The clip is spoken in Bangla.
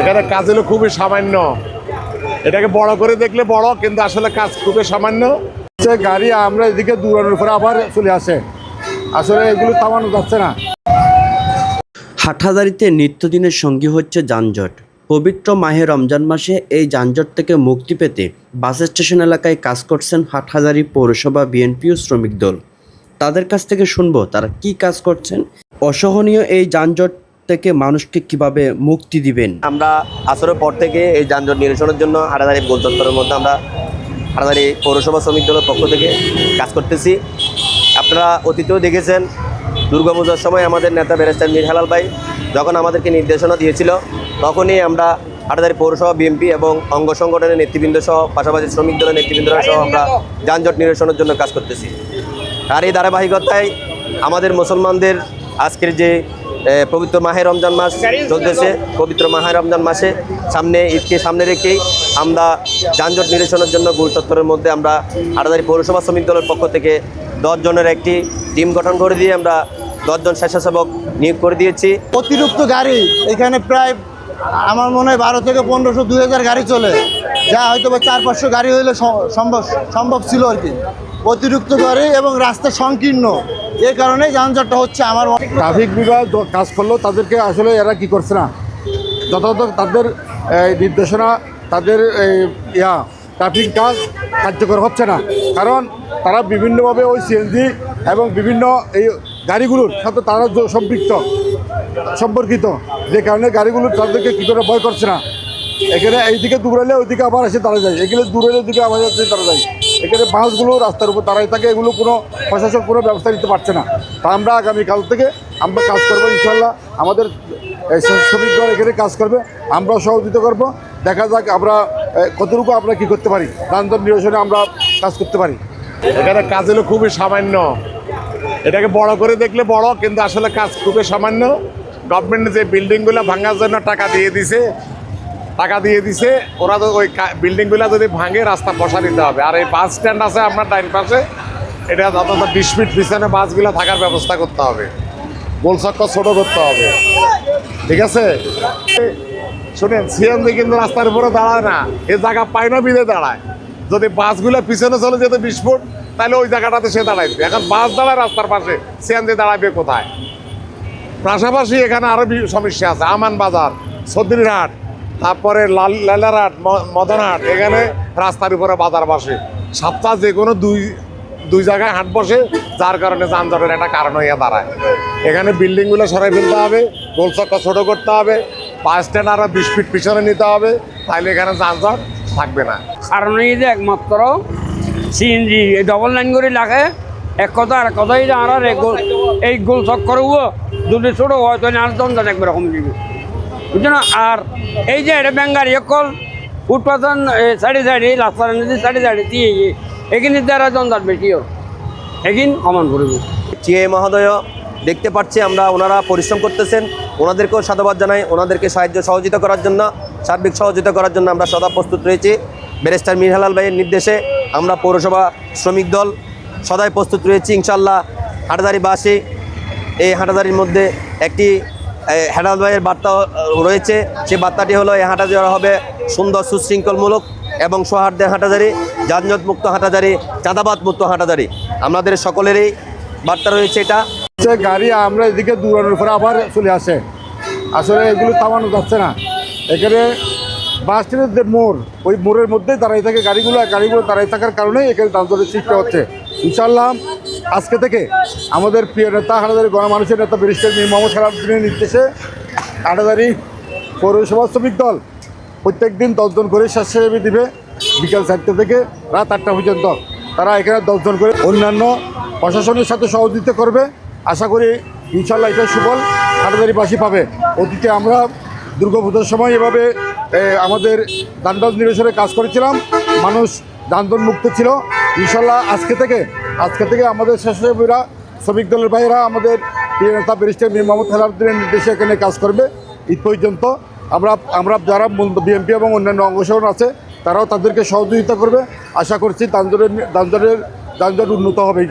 এখানে কাজ হলো খুবই সামান্য। এটাকে বড় করে দেখলে বড়, কিন্তু আসলে কাজ খুবই সামান্য। গাড়ি আমরা এদিকে দূরানোর পরে আবার চলে আসে। আসলে এগুলো থামানো যাচ্ছে না। হাটহাজারিতে নিত্যদিনের সঙ্গী হচ্ছে যানজট। পবিত্র মাহে রমজান মাসে এই যানজট থেকে মুক্তি পেতে বাস স্টেশন এলাকায় কাজ করছেন হাটহাজারি পৌরসভা বিএনপি ও শ্রমিক দল। তাদের কাছ থেকে শুনব তারা কি কাজ করছেন। অসহনীয় এই যানজট থেকে মানুষকে কীভাবে মুক্তি দিবেন? আমরা আসরের পর থেকে এই যানজট নিরসনের জন্য হাটাদারি গোল মধ্যে আমরা হাটাদারি পৌরসভা শ্রমিক দলের পক্ষ থেকে কাজ করতেছি। আপনারা অতীতেও দেখেছেন দুর্গাপূজার সময় আমাদের নেতা ব্যারিস্টার মীর হালাল ভাই যখন আমাদেরকে নির্দেশনা দিয়েছিল, তখনই আমরা হাটাদারি পৌরসভা বিএনপি এবং অঙ্গ সংগঠনের নেতৃবৃন্দ সহ, পাশাপাশি শ্রমিক দলের নেতৃবৃন্দরা সহ আমরা যানজট নিরসনের জন্য কাজ করতেছি। আর এই ধারাবাহিকতায় আমাদের মুসলমানদের আজকের যে পবিত্র মাহে রমজান মাস চলতেছে। পবিত্র মাহে রমজান মাসে সামনে ঈদকে সামনে রেখেই আমরা যানজট নিরসনের জন্য গুল চত্বরের মধ্যে আমরা আড়াদারি পৌরসভা শ্রমিক দলের পক্ষ থেকে দশ জনের একটি টিম গঠন করে দিয়ে আমরা দশজন স্বেচ্ছাসেবক নিয়োগ করে দিয়েছি। অতিরিক্ত গাড়ি, এখানে প্রায় আমার মনে হয় বারো থেকে পনেরোশো, দুই হাজার গাড়ি চলে। যা হয়তো বা চার পাঁচশো গাড়ি হইলে সম্ভব সম্ভব ছিল আর কি। অতিরিক্ত গাড়ি এবং রাস্তা সংকীর্ণ। এ কারণেই যানজটটা হচ্ছে আমার ট্রাফিক বিভাগ কাজ করল, তাদেরকে আসলে এরা কি করছে না? যথাযথ তাদের নির্দেশনা, তাদের ইয়া, ট্রাফিক কাজ কার্যকর হচ্ছে না। কারণ তারা বিভিন্নভাবে ওই সিএনজি এবং বিভিন্ন এই গাড়িগুলোর সাথে তারা সম্পৃক্ত, সম্পর্কিত। যে কারণে গাড়িগুলো তাদেরকে কী করে ভয় করছে না? এখানে এইদিকে দূরালে ওইদিকে আবার এসে তারা যায়। এখানে দূরালে ওইদিকে আবার এসে তারা যায়। এখানে বাসগুলো রাস্তার উপর দাঁড়ায় থাকে, এগুলো কোনো প্রশাসন কোনো ব্যবস্থা নিতে পারছে না। তা আমরা আগামীকাল থেকে আমরা কাজ করব, ইনশাল্লাহ আমাদের, এই শ্র- শ্রমিক দল এখানে কাজ করবে, আমরাও সহযোগিতা করব। দেখা যাক আমরা কতটুকু আমরা কি করতে পারি। যানজট নিরসনে আমরা কাজ করতে পারি। এখানে কাজ হলো খুবই সামান্য। এটাকে বড় করে দেখলে বড়, কিন্তু আসলে কাজ খুবই সামান্য। গভর্নমেন্ট যে বিল্ডিংগুলো ভাঙার জন্য টাকা দিয়ে দিছে টাকা দিয়ে দিছে, ওরা তো ওই বিল্ডিংগুলো যদি ভাঙে, রাস্তা বসা দিতে হবে। আর এই বাস স্ট্যান্ড আছে আপনার ডাইন পাশে, এটা অন্তত বিশ ফিট পিছনে বাসগুলো থাকার ব্যবস্থা করতে হবে। গোলচক্কর ছোট করতে হবে। ঠিক আছে? শুনেন, সিএনজি কিন্তু রাস্তার উপরে দাঁড়ায় না। এ জায়গা পায় না বিদে দাঁড়ায়। যদি বাসগুলো পিছনে চলে যেত বিশ ফুট, তাহলে ওই জায়গাটাতে সে দাঁড়াইবে এখন বাস দাঁড়ায় রাস্তার পাশে, সিএনজি দাঁড়াবে কোথায়? পাশাপাশি এখানে আরও সমস্যা আছে। আমান বাজার সদ্রিরহাট তারপরে লাল লালারহাট মদনহাট, এখানে রাস্তার উপরে বাজার বসে। সপ্তাহ যে কোনো দুই দুই জায়গায় হাট বসে, যার কারণে যানজটের একটা কারণ হয়ে দাঁড়ায়। এখানে বিল্ডিংগুলো সরাই ফেলতে হবে গোলচক্কর ছোটো করতে হবে, বাস স্ট্যান্ড আরও বিশ ফিট পিছনে নিতে হবে তাহলে এখানে যানজট থাকবে না। কারণ এই যে একমাত্র সিএনজি এই ডবল লাইন করে লাগে, এক কথা আর কথাই যে আর এই গোল এই গোল চক্কর হব যদি ছোটো হয়, তাহলে আর একবার কমে যাবে। আর এই যে এটা বেঙ্গারি অকল উৎপাদন সাইডে সাইডে রাস্তার নদী সাইডে সাইডে দিয়ে এখানে দ্বারা দন্দার বেশিও এখিন কমান করব টিএ মহোদয়, দেখতে পাচ্ছি আমরা ওনারা পরিশ্রম করতেছেন। ওনাদেরকেও সাধুবাদ জানাই, ওনাদেরকে সাহায্য সহযোগিতা করার জন্য, সার্বিক সহযোগিতা করার জন্য আমরা সদা প্রস্তুত রয়েছি। ব্যারিস্টার মীর হেলাল ভাইয়ের নির্দেশে আমরা পৌরসভা শ্রমিক দল সদাই প্রস্তুত রয়েছি। ইনশাল্লাহ হাটাদারিবাসী এই হাটাদারির মধ্যে একটি এ, হেলাল ভাইয়ের বার্তা রয়েছে। সেই বার্তাটি হলো এই হাটাজারি হবে সুন্দর সুশৃঙ্খলমূলক এবং সৌহার্দ্যের হাঁটাজারি যানজট মুক্ত হাঁটাজারি চাঁদাবাদ মুক্ত হাঁটাজারি। আমাদের সকলেরই বার্তা রয়েছে এটা। সে গাড়ি আমরা এদিকে দূরানোর পরে আবার চলে আসে। আসলে এগুলো থামানো যাচ্ছে না। এখানে বাস স্ট্যান্ডের যে মোড়, ওই মোড়ের মধ্যেই দাঁড়াই থাকে গাড়িগুলো, আর গাড়িগুলো দাঁড়াই থাকার কারণেই এখানে যানজটের সৃষ্টি হচ্ছে। ইনশাল্লাহ আজকে থেকে আমাদের প্রিয় নেতা হাটাদারি গণমানুষের নেতা ব্যারিস্টার মীর মোহাম্মদ সালাউদ্দিনের নির্দেশে হাটাদারি পৌরসভা শ্রমিক দল প্রত্যেক দিন দশজন করে স্বেচ্ছাসেবী দিবে বিকাল চারটে থেকে রাত আটটা পর্যন্ত। তারা এখানে দশজন করে অন্যান্য প্রশাসনের সাথে সহযোগিতা করবে। আশা করি ইনশাল্লাহ এটা সুফল হাটাদারিবাসী পাবে। অতীতে আমরা দুর্গাপূজার সময় এভাবে আমাদের যানবাজ নিরসনে কাজ করেছিলাম। মানুষ যানজট মুক্ত ছিল। ইনশাল্লাহ আজকে থেকে আজকে থেকে আমাদের স্বেচ্ছাসেবীরা, শ্রমিক দলের ভাইয়েরা, আমাদের প্রিয় নেতা ব্যারিস্টার মীর মোহাম্মদ হেলাউদ্দিনের নির্দেশে এখানে কাজ করবে। ঈদ পর্যন্ত আমরা আমরা যারা বিএনপি এবং অন্যান্য অংশগ্রহণ আছে, তারাও তাদেরকে সহযোগিতা করবে। আশা করছি যানজটের যানজটের যানজট উন্নত হবে।